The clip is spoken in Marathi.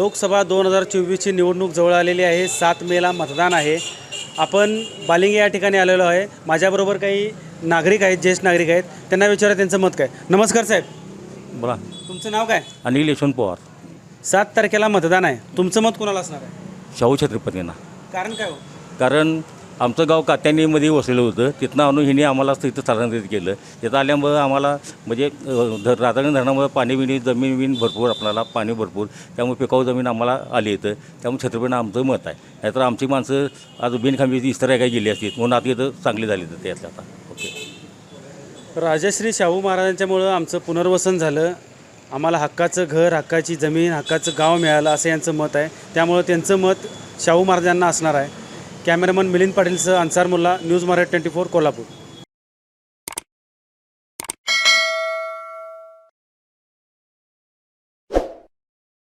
लोकसभा दोन हजार चोवीसची निवडणूक जवळ आलेली आहे. सात मेला मतदान आहे. आपण बालिंगे या ठिकाणी आलेलो आहे. माझ्याबरोबर काही नागरिक आहेत ज्येष्ठ नागरिक आहेत. त्यांना विचारा त्यांचं मत काय? नमस्कार साहेब. बोला. तुमचं नाव काय? अनिल यशवंत पवार. सात तारखेला मतदान आहे. तुमचं मत कोणाला असणार आहे? शाहू छत्रपतींना. कारण काय हो? कारण आमचं गाव कात्यानीमध्ये वसलेलं होतं. तिथनं आणून हिने आम्हाला तिथं स्थलांतरित केलं. तिथं आल्यामुळं आम्हाला म्हणजे धर राधागण धरणामुळे पाणी बिणी जमीन बिन भरपूर आपल्याला पाणी भरपूर. त्यामुळे पिकाऊ जमीन आम्हाला आली येतं त्यामुळे छत्रपतीनं आमचं मत आहे. नाहीतर आमची माणसं आज बिनखांबीची इस्तराय काय गेली असतील. म्हणून आता इथं चांगली झाली तर त्यातलं आता. ओके. राजश्री शाहू महाराजांच्यामुळं आमचं पुनर्वसन झालं. आम्हाला हक्काचं घर हक्काची जमीन हक्काचं गाव मिळालं असं यांचं मत आहे. त्यामुळं त्यांचं मत शाहू महाराजांना असणार आहे. Cameraman Milind पाटीलसह Ansar Mulla news Marathi twenty four Kolhapur.